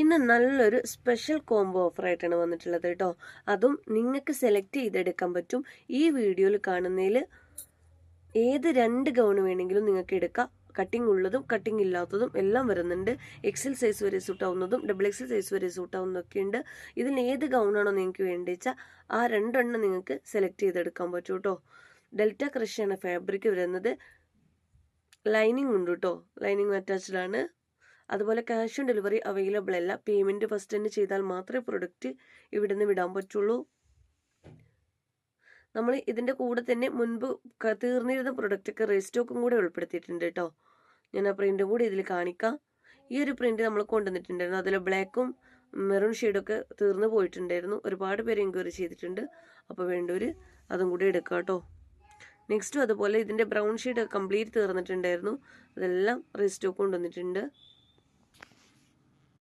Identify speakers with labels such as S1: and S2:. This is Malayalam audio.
S1: ഇന്ന് നല്ലൊരു സ്പെഷ്യൽ കോംബോ ഓഫറായിട്ടാണ് വന്നിട്ടുള്ളത് കേട്ടോ അതും നിങ്ങൾക്ക് സെലക്ട് ചെയ്തെടുക്കാൻ പറ്റും. ഈ വീഡിയോയിൽ കാണുന്നതിൽ ഏത് രണ്ട് ഗൗൺ വേണമെങ്കിലും നിങ്ങൾക്ക് എടുക്കാം. കട്ടിംഗ് ഉള്ളതും കട്ടിംഗ് ഇല്ലാത്തതും എല്ലാം വരുന്നുണ്ട്. എക്സൽ സൈസ് വരെ സൂട്ടാവുന്നതും ഡബിൾ എക്സൽ സൈസ് വരെ സൂട്ടാവുന്നതൊക്കെ ഉണ്ട്. ഇതിൽ ഏത് ഗൗൺ ആണോ നിങ്ങൾക്ക് വേണ്ടി വെച്ചാൽ ആ രണ്ടെണ്ണം നിങ്ങൾക്ക് സെലക്ട് ചെയ്തെടുക്കാൻ പറ്റും കേട്ടോ ഡെൽറ്റ ക്രഷാണ് ഫാബ്രിക് വരുന്നത്. ലൈനിങ് ഉണ്ട് കേട്ടോ ലൈനിങ് ആണ് അതുപോലെ ക്യാഷ് ഓൺ ഡെലിവറി അവൈലബിൾ അല്ല. പേയ്മെന്റ് ഫസ്റ്റ് തന്നെ ചെയ്താൽ മാത്രമേ പ്രൊഡക്റ്റ് ഇവിടുന്ന് വിടാൻ പറ്റുള്ളൂ. നമ്മൾ ഇതിന്റെ കൂടെ തന്നെ മുൻപ് തീർന്നിരുന്ന പ്രൊഡക്റ്റൊക്കെ റീസ്റ്റോക്കും കൂടെ ഉൾപ്പെടുത്തിയിട്ടുണ്ട് കേട്ടോ. ഞാൻ ആ പ്രിന്റും കൂടി ഇതിൽ കാണിക്കാം. ഈ ഒരു പ്രിന്റ് നമ്മൾ കൊണ്ടുവന്നിട്ടുണ്ടായിരുന്നു. അതിൽ ബ്ലാക്കും മെറൂൺ ഷെയ്ഡൊക്കെ തീർന്നു പോയിട്ടുണ്ടായിരുന്നു. ഒരുപാട് പേര് എൻക്വയറി ചെയ്തിട്ടുണ്ട്. അപ്പോൾ വേണ്ടവർ അതും കൂടി എടുക്കാം കേട്ടോ. നെക്സ്റ്റും അതുപോലെ ഇതിന്റെ ബ്രൗൺ ഷെയ്ഡ് കംപ്ലീറ്റ് തീർന്നിട്ടുണ്ടായിരുന്നു. അതെല്ലാം റീസ്റ്റോക്ക് കൊണ്ടുവന്നിട്ടുണ്ട്.